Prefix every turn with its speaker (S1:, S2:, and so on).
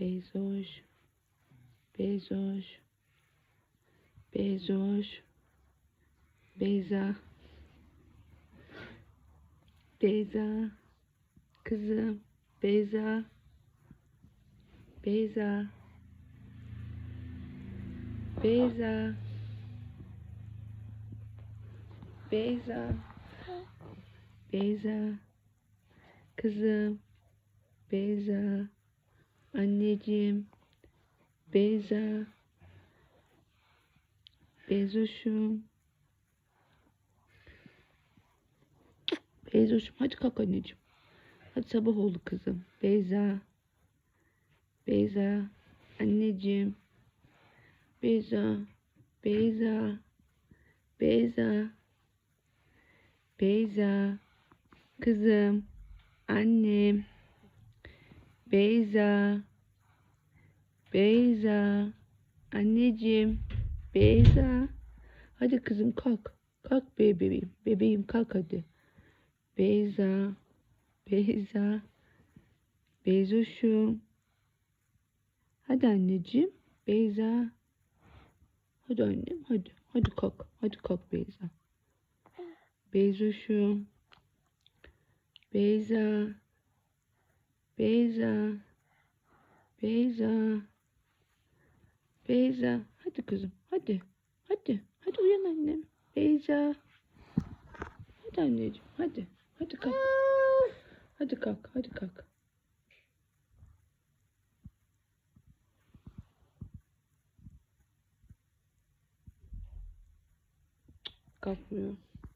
S1: Bezoş. Bezoş. Bezoş. Beyza. Beyza. Kızım. Beyza. Beyza. Beyza. Beyza. Beyza. Kızım. Beyza. Anneciğim. Beyza. Bezoşum. Beyzoşum hadi kalk anneciğim. Hadi sabah oldu kızım. Beyza. Beyza. Anneciğim. Beyza. Beyza. Beyza. Beyza. Kızım. Annem. Beyza. Beyza. Anneciğim. Beyza. Hadi kızım kalk. Kalk be bebeğim. Bebeğim kalk hadi. Beyza. Beyza. Beyzoşum. Hadi anneciğim. Beyza. Hadi annem hadi. Hadi kalk. Hadi kalk Beyza. Beyzoşum. Beyza. Beyza. Beyza. Beyza. Hadi kızım. Hadi. Hadi. Hadi uyan annem. Beyza. Hadi anneciğim. Hadi. Hadi kalk. Hadi kalk. Hadi kalk. Kalkmıyor.